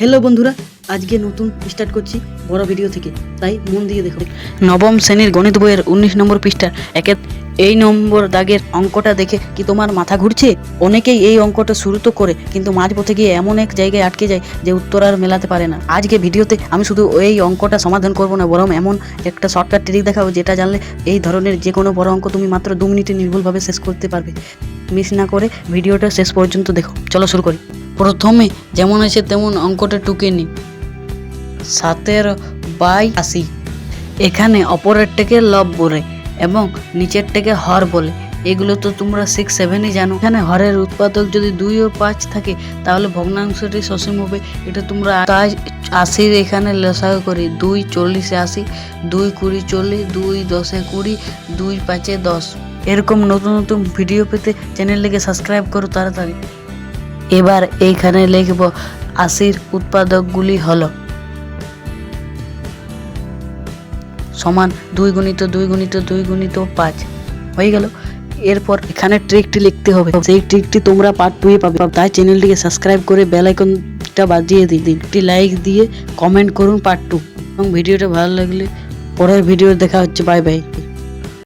Hello বন্ধুরা, আজকে নতুন স্টার্ট করছি বড় ভিডিও থেকে। তাই মন দিয়ে দেখো। নবম শ্রেণির গণিত বইয়ের উনিশ নম্বর পৃষ্ঠা একে এই নম্বর দাগের অঙ্কটা দেখে কি তোমার মাথা ঘুরছে? অনেকেই এই অঙ্কটা শুরু তো করে, কিন্তু মাঝপথে গিয়ে এমন এক জায়গায় আটকে যায় যে উত্তর আর মেলাতে পারে না। আজকে ভিডিওতে আমি শুধু এই অঙ্কটা সমাধান করব না, বরং এমন একটা শর্টকাট ট্রিক দেখাবো, যেটা জানলে এই ধরনের যে কোনো বড় অঙ্ক তুমি মাত্র দু মিনিটে নির্ভুলভাবে শেষ করতে পারবে। মিস না করে ভিডিওটা শেষ পর্যন্ত দেখো। চলো শুরু করি। প্রথমে যেমন আছে তেমন অঙ্কটা টুকে নি। সাতের বাই আশি। এখানে অপরেরটাকে লব বলে এবং নিচেরটাকে হর বলে। এগুলো তো তোমরা সিক্স সেভেনই জানো। এখানে হরের উৎপাদক যদি দুই ও পাঁচ থাকে, তাহলে ভগ্নাংশটি সসীম হবে। এটা তোমরা আশির এখানে লসাগু করি। দুই চল্লিশে আশি, দুই কুড়ি চল্লিশ, দুই দশে কুড়ি, দুই পাঁচে দশ। এরকম নতুন নতুন ভিডিও পেতে চ্যানেলটিকে সাবস্ক্রাইব করো তাড়াতাড়ি। এবার এইখানে লিখব আশির উৎপাদকগুলি হলো সমান দুই গুণিত দুই গুণিত দুই গুণিত পাঁচ। হয়ে গেল। এরপর এখানে ট্রিকটি লিখতে হবে। সেই ট্রিকটি তোমরা পার্ট টু এ পাবে, তাই চ্যানেলটিকে সাবস্ক্রাইব করে বেল আইকনটা বাজিয়ে দিন। একটি লাইক দিয়ে কমেন্ট করুন পার্ট টু এবং ভিডিওটা ভালো লাগলে পরের ভিডিও দেখা হচ্ছে। Bye bye